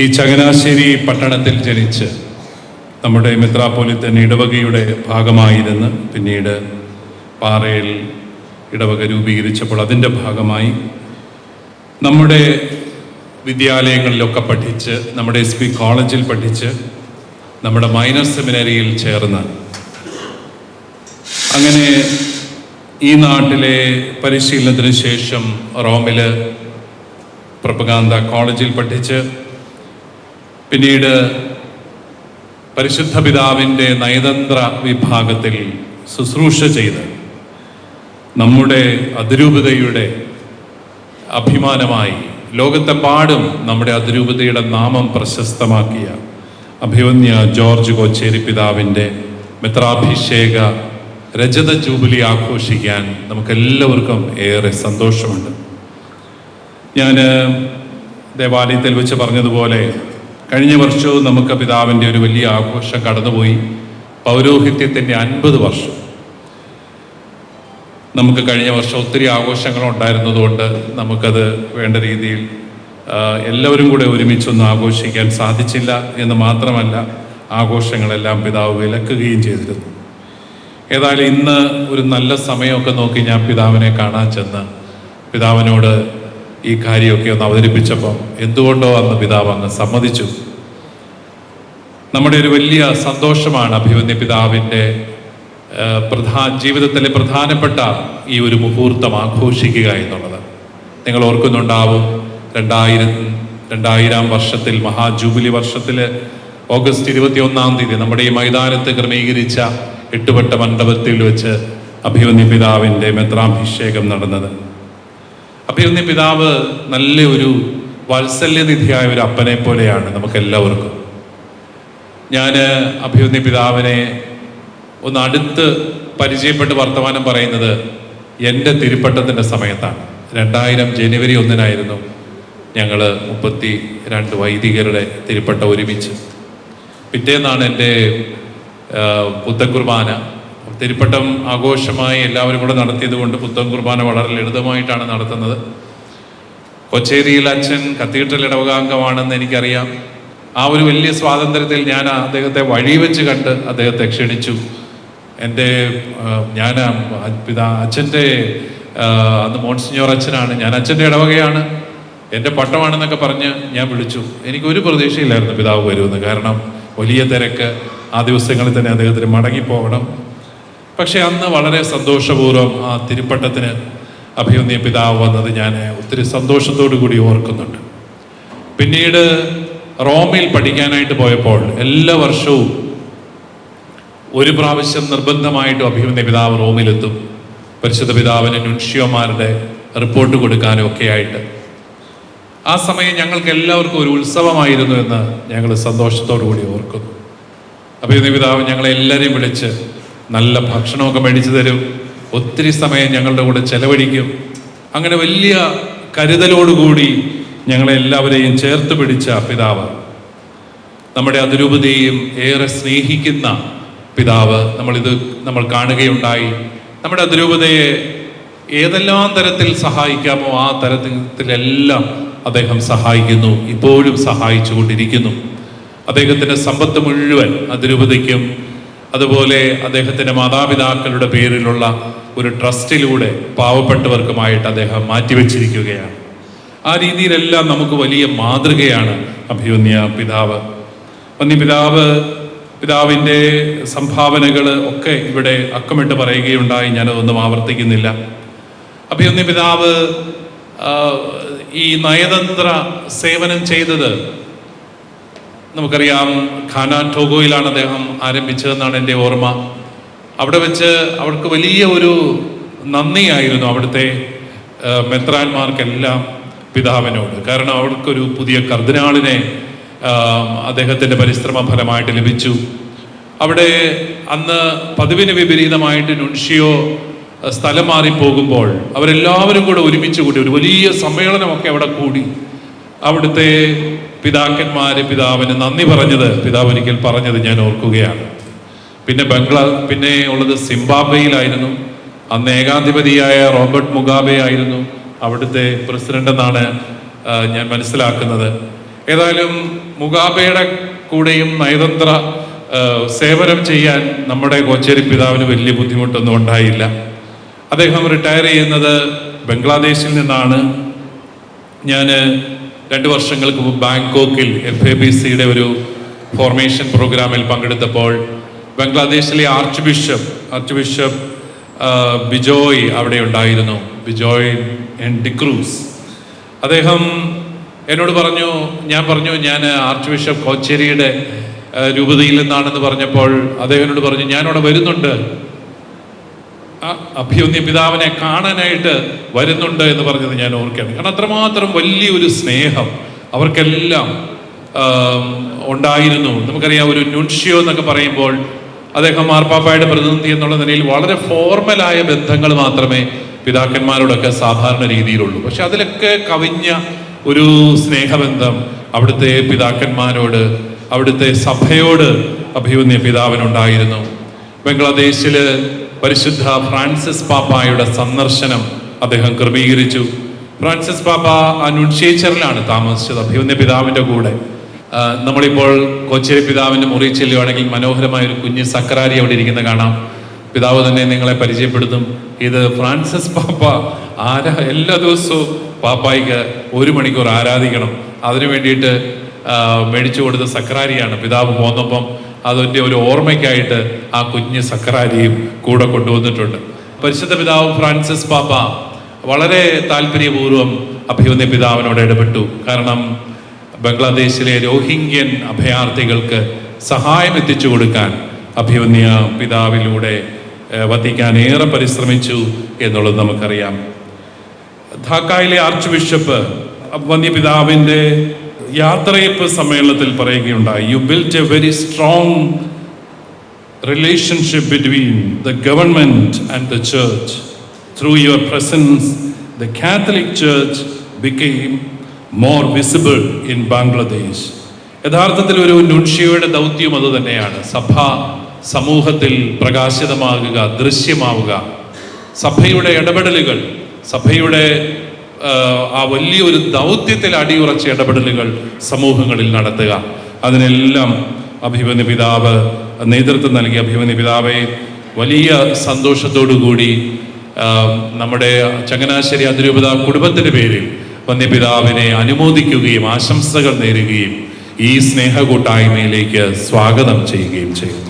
ഈ ചങ്ങനാശ്ശേരി പട്ടണത്തിൽ ജനിച്ച് നമ്മുടെ മെത്രാപ്പോലിത്തൻ ഇടവകയുടെ ഭാഗമായിരുന്ന്. പിന്നീട് പാറയിൽ ഇടവക രൂപീകരിച്ചപ്പോൾ അതിന്റെ ഭാഗമായി നമ്മുടെ വിദ്യാലയങ്ങളിലൊക്കെ പഠിച്ച് നമ്മുടെ എസ് പി കോളേജിൽ പഠിച്ച് നമ്മുടെ മൈനർ സെമിനറിയിൽ ചേർന്ന്. അങ്ങനെ ഈ നാട്ടിലെ പരിശീലനത്തിന് ശേഷം റോമിൽ പ്രപകാന്ത കോളേജിൽ പഠിച്ച് പിന്നീട് പരിശുദ്ധ പിതാവിന്റെ നയതന്ത്ര വിഭാഗത്തിൽ ശുശ്രൂഷ ചെയ്ത് നമ്മുടെ അതിരൂപതയുടെ അഭിമാനമായി ലോകത്തെമ്പാടും നമ്മുടെ അതിരൂപതയുടെ നാമം പ്രശസ്തമാക്കിയ അഭിവന്യ ജോർജ് കോച്ചേരി പിതാവിന്റെ മിത്രാഭിഷേക രജത ജൂബിലി ആഘോഷിക്കാൻ നമുക്കെല്ലാവർക്കും ഏറെ സന്തോഷമുണ്ട്. ഞാൻ ദേവാലയത്തിൽ വെച്ച് പറഞ്ഞതുപോലെ കഴിഞ്ഞ വർഷവും നമുക്ക് പിതാവിന്റെ ഒരു വലിയ ആഘോഷം കടന്നുപോയി. പൗരോഹിത്യത്തിന്റെ അൻപത് വർഷം. നമുക്ക് കഴിഞ്ഞ വർഷം ഒത്തിരി ആഘോഷങ്ങൾ ഉണ്ടായിരുന്നതുകൊണ്ട് നമുക്കത് വേണ്ട രീതിയിൽ എല്ലാവരും കൂടെ ഒരുമിച്ചൊന്നും ആഘോഷിക്കാൻ സാധിച്ചില്ല എന്ന് മാത്രമല്ല ആഘോഷങ്ങളെല്ലാം പിതാവ് വിലക്കുകയും ചെയ്തിരുന്നു. ഏതായാലും ഇന്ന് ഒരു നല്ല സമയമൊക്കെ നോക്കി ഞാൻ പിതാവിനെ കാണാൻ ചെന്ന് പിതാവിനോട് ഈ കാര്യമൊക്കെ ഒന്ന് അവതരിപ്പിച്ചപ്പോൾ എന്തുകൊണ്ടോ അന്ന് പിതാവ് അങ്ങ് സമ്മതിച്ചു. നമ്മുടെ ഒരു വലിയ സന്തോഷമാണ് അഭിമന്യ പിതാവിന്റെ പ്രധാ ജീവിതത്തിലെ പ്രധാനപ്പെട്ട ഈ ഒരു മുഹൂർത്തം ആഘോഷിക്കുക എന്നുള്ളത്. നിങ്ങൾ ഓർക്കുന്നുണ്ടാവും രണ്ടായിരം രണ്ടായിരം വർഷത്തിൽ മഹാജൂബിലി വർഷത്തിൽ ഓഗസ്റ്റ് ഇരുപത്തി ഒന്നാം തീയതി നമ്മുടെ ഈ മൈതാനത്ത് ക്രമീകരിച്ച എട്ടുവട്ട മണ്ഡപത്തിൽ വെച്ച് അഭിമന്യ പിതാവിന്റെ മെത്രാഭിഷേകം നടന്നത്. അഭിമന്യ പിതാവ് നല്ല ഒരു വാത്സല്യനിധിയായ ഒരു അപ്പനെ പോലെയാണ് നമുക്കെല്ലാവർക്കും. ഞാൻ അഭിമന്യ പിതാവിനെ ഒന്ന് അടുത്ത് പരിചയപ്പെട്ട് വർത്തമാനം പറയുന്നത് എന്റെ തിരുപ്പട്ടത്തിന്റെ സമയത്താണ്. രണ്ടായിരം ജനുവരി ഒന്നിനായിരുന്നു ഞങ്ങൾ മുപ്പത്തി രണ്ട് വൈദികരുടെ തിരുപ്പട്ട ഒരുമിച്ച്. പിറ്റേന്നാണ് എന്റെ ബുദ്ധകുർബാന തിരുപ്പട്ടം ആഘോഷമായി എല്ലാവരും കൂടെ നടത്തിയത് കൊണ്ട് പുത്തൻ കുർബാന വളരെ ലളിതമായിട്ടാണ് നടത്തുന്നത്. കൊച്ചേരിയിൽ അച്ഛൻ കത്തീഡ്രൽ ഇടവകാംഗമാണെന്ന് എനിക്കറിയാം. ആ ഒരു വലിയ സ്വാതന്ത്ര്യത്തിൽ ഞാൻ അദ്ദേഹത്തെ വഴി വെച്ച് കണ്ട് അദ്ദേഹത്തെ ക്ഷണിച്ചു. എന്റെ ഞാൻ പിതാ അച്ഛന്റെ അന്ന് മോൺസിഞ്ഞോർ അച്ഛനാണ്. ഞാൻ അച്ഛന്റെ ഇടവകയാണ്. എന്റെ പട്ടമാണെന്നൊക്കെ പറഞ്ഞ് ഞാൻ വിളിച്ചു. എനിക്കൊരു പ്രതീക്ഷയില്ലായിരുന്നു പിതാവ് വരുമെന്ന്. കാരണം വലിയ തിരക്ക് ആ ദിവസങ്ങളിൽ തന്നെ അദ്ദേഹത്തിന് മടങ്ങിപ്പോകണം. പക്ഷെ അന്ന് വളരെ സന്തോഷപൂർവം ആ തിരുപ്പട്ടത്തിന് അഭിമന്യ പിതാവ് വന്നത് ഞാൻ ഒത്തിരി സന്തോഷത്തോടു കൂടി ഓർക്കുന്നുണ്ട്. പിന്നീട് റോമിൽ പഠിക്കാനായിട്ട് പോയപ്പോൾ എല്ലാ വർഷവും ഒരു പ്രാവശ്യം നിർബന്ധമായിട്ടും അഭിമന്യ പിതാവ് റോമിലെത്തും. പരിശുദ്ധ പിതാവിന് നുൻഷ്യോമാരുടെ റിപ്പോർട്ട് കൊടുക്കാനും ഒക്കെ ആയിട്ട് ആ സമയം ഞങ്ങൾക്ക് എല്ലാവർക്കും ഒരു ഉത്സവമായിരുന്നു എന്ന് ഞങ്ങൾ സന്തോഷത്തോടു കൂടി ഓർക്കുന്നു. അഭിമന്യ പിതാവ് ഞങ്ങളെ എല്ലാവരെയും വിളിച്ച് നല്ല ഭക്ഷണമൊക്കെ മേടിച്ചു തരും. ഒത്തിരി സമയം ഞങ്ങളുടെ കൂടെ ചെലവഴിക്കും. അങ്ങനെ വലിയ കരുതലോടുകൂടി ഞങ്ങളെ എല്ലാവരെയും ചേർത്ത് പിടിച്ച പിതാവ്. നമ്മുടെ അതിരൂപതയെയും ഏറെ സ്നേഹിക്കുന്ന പിതാവ് നമ്മളിത് നമ്മൾ കാണുകയുണ്ടായി. നമ്മുടെ അതിരൂപതയെ ഏതെല്ലാം തരത്തിൽ സഹായിക്കാമോ ആ തരത്തിലെല്ലാം അദ്ദേഹം സഹായിക്കുന്നു. ഇപ്പോഴും സഹായിച്ചുകൊണ്ടിരിക്കുന്നു. അദ്ദേഹത്തിന്റെ സമ്പത്ത് മുഴുവൻ അതിരൂപതയ്ക്കും അതുപോലെ അദ്ദേഹത്തിന്റെ മാതാപിതാക്കളുടെ പേരിലുള്ള ഒരു ട്രസ്റ്റിലൂടെ പാവപ്പെട്ടവർക്കുമായിട്ട് അദ്ദേഹം മാറ്റിവെച്ചിരിക്കുകയാണ്. ആ രീതിയിലെല്ലാം നമുക്ക് വലിയ മാതൃകയാണ് അഭിയുന്യ പിതാവ്. വന്യ പിതാവ് പിതാവിന്റെ സംഭാവനകൾ ഒക്കെ ഇവിടെ അക്കമിട്ട് പറയുകയുണ്ടായി ഞാനതൊന്നും ആവർത്തിക്കുന്നില്ല. അഭിയുന്യ പിതാവ് ഈ നയതന്ത്ര സേവനം ചെയ്തത് നമുക്കറിയാം ഖാന ടോഗോയിലാണ് അദ്ദേഹം ആരംഭിച്ചതെന്നാണ് എന്റെ ഓർമ്മ. അവിടെ വെച്ച് അവർക്ക് വലിയ ഒരു നന്ദിയായിരുന്നു അവിടുത്തെ മെത്രാന്മാർക്കെല്ലാം പിതാവിനോട്. കാരണം അവർക്കൊരു പുതിയ കർദിനാളിനെ അദ്ദേഹത്തിന്റെ പരിശ്രമ ഫലമായിട്ട് ലഭിച്ചു. അവിടെ അന്ന് പതിവിന് വിപരീതമായിട്ട് നുൻഷിയോ സ്ഥലം മാറിപ്പോകുമ്പോൾ അവരെല്ലാവരും കൂടെ ഒരുമിച്ച് കൂടി ഒരു വലിയ സമ്മേളനമൊക്കെ അവിടെ കൂടി. അവിടുത്തെ പിതാക്കന്മാര് പിതാവിന് നന്ദി പറഞ്ഞത് പിതാവ് ഒരിക്കൽ പറഞ്ഞത് ഞാൻ ഓർക്കുകയാണ്. പിന്നെ ബംഗ്ലാ പിന്നെ ഉള്ളത് സിംബാബ്വേയിലായിരുന്നു. അന്ന് ഏകാധിപതിയായ റോബർട്ട് മുഗാബെ ആയിരുന്നു അവിടുത്തെ പ്രസിഡന്റ് എന്നാണ് ഞാൻ മനസ്സിലാക്കുന്നത്. ഏതായാലും മുഗാബയുടെ കൂടെയും നയതന്ത്ര സേവനം ചെയ്യാൻ നമ്മുടെ കോച്ചേരി പിതാവിന് വലിയ ബുദ്ധിമുട്ടൊന്നും ഉണ്ടായില്ല. അദ്ദേഹം റിട്ടയർ ചെയ്യുന്നത് ബംഗ്ലാദേശിൽ നിന്നാണ്. ഞാൻ രണ്ട് വർഷങ്ങൾക്ക് മുമ്പ് ബാങ്കോക്കിൽ എഫ് എ ബി സിയുടെ ഒരു ഫോർമേഷൻ പ്രോഗ്രാമിൽ പങ്കെടുത്തപ്പോൾ ബംഗ്ലാദേശിലെ archbishop archbishop Bijoy അവിടെ ഉണ്ടായിരുന്നു. ബിജോയ് എൻ. ഡിക്രൂസ് അദ്ദേഹം എന്നോട് പറഞ്ഞു ഞാൻ പറഞ്ഞു ഞാൻ ആർച്ച് ബിഷപ്പ് കോച്ചേരിയുടെ രൂപതയിൽ നിന്നാണെന്ന് പറഞ്ഞപ്പോൾ അദ്ദേഹം എന്നോട് പറഞ്ഞു ഞാനവിടെ വരുന്നുണ്ട്. അഭ്യുന്യ പിതാവിനെ കാണാനായിട്ട് വരുന്നുണ്ട് എന്ന് പറഞ്ഞത് ഞാൻ ഓർക്കുകയാണ്. കാരണം അത്രമാത്രം വലിയൊരു സ്നേഹം അവർക്കെല്ലാം ഉണ്ടായിരുന്നു. നമുക്കറിയാം ഒരു നുൻഷ്യോ എന്നൊക്കെ പറയുമ്പോൾ അദ്ദേഹം മാർപ്പാപ്പായുടെ പ്രതിനിധി എന്നുള്ള നിലയിൽ വളരെ ഫോർമലായ ബന്ധങ്ങൾ മാത്രമേ പിതാക്കന്മാരോടൊക്കെ സാധാരണ രീതിയിലുള്ളൂ. പക്ഷെ അതിലൊക്കെ കവിഞ്ഞ ഒരു സ്നേഹബന്ധം അവിടുത്തെ പിതാക്കന്മാരോട് അവിടുത്തെ സഭയോട് അഭിയുന്യ പിതാവിനുണ്ടായിരുന്നു. ബംഗ്ലാദേശിൽ പരിശുദ്ധ ഫ്രാൻസിസ് പാപ്പായുടെ സന്ദർശനം അദ്ദേഹം ക്രമീകരിച്ചു. ഫ്രാൻസിസ് പാപ്പ അനുഷേച്ചറിലാണ് താമസിച്ചത് അഭിമന്യ പിതാവിന്റെ കൂടെ. നമ്മളിപ്പോൾ കൊച്ചേരി പിതാവിന്റെ മുറി ചെല്ലുകയാണെങ്കിൽ മനോഹരമായ ഒരു കുഞ്ഞ് സക്രാരി അവിടെ ഇരിക്കുന്ന കാണാം. പിതാവ് തന്നെ നിങ്ങളെ പരിചയപ്പെടുത്തും. ഇത് ഫ്രാൻസിസ് പാപ്പ ആരാ? എല്ലാ ദിവസവും പാപ്പായിക്ക് ഒരു മണിക്കൂർ ആരാധിക്കണം. അതിനു വേണ്ടിയിട്ട് മേടിച്ചു കൊടുത്ത സക്രാരിയാണ് പിതാവ് പോന്നപ്പം അതിന്റെ ഒരു ഓർമ്മയ്ക്കായിട്ട് ആ കുഞ്ഞ് സക്കറാരിയും കൂടെ കൊണ്ടുവന്നിട്ടുണ്ട്. പരിശുദ്ധ പിതാവ് ഫ്രാൻസിസ് പാപ്പ വളരെ താല്പര്യപൂർവം അഭിമന്യ പിതാവിനോട് ഇടപെട്ടു. കാരണം ബംഗ്ലാദേശിലെ രോഹിംഗ്യൻ അഭയാർത്ഥികൾക്ക് സഹായം എത്തിച്ചു കൊടുക്കാൻ അഭിമന്യ പിതാവിലൂടെ വത്തിക്കാൻ ഏറെ പരിശ്രമിച്ചു എന്നുള്ളത് നമുക്കറിയാം. ധാക്കായിലെ ആർച്ച് ബിഷപ്പ് വന്യപിതാവിന്റെ യാത്രയപ്പ് സമ്മേളനത്തിൽ പറയുകയുണ്ടായി you built a very strong relationship between the government and the church through your presence the Catholic church became more visible in Bangladesh യഥാർത്ഥത്തിൽ ഒരു നുൺഷിയുടെ ദൗത്യം അത് തന്നെയാണ്. സഭ സമൂഹത്തിൽ പ്രകാശിതമാകുക ദൃശ്യമാവുക. സഭയുടെ ഇടപെടലുകൾ സഭയുടെ ആ, വലിയ വലിയൊരു ദൗത്യത്തിൽ അടിയുറച്ച ഇടപെടലുകൾ സമൂഹങ്ങളിൽ നടത്തുക. അതിനെല്ലാം അഭിമന്യ പിതാവ് നേതൃത്വം നൽകിയ അഭിമന്യ പിതാവെ വലിയ സന്തോഷത്തോടു കൂടി നമ്മുടെ ചങ്ങനാശ്ശേരി അതിരൂപത കുടുംബത്തിന്റെ പേരിൽ വന്യപിതാവിനെ അനുമോദിക്കുകയും ആശംസകൾ നേരുകയും ഈ സ്നേഹ കൂട്ടായ്മയിലേക്ക് സ്വാഗതം ചെയ്യുകയും ചെയ്യും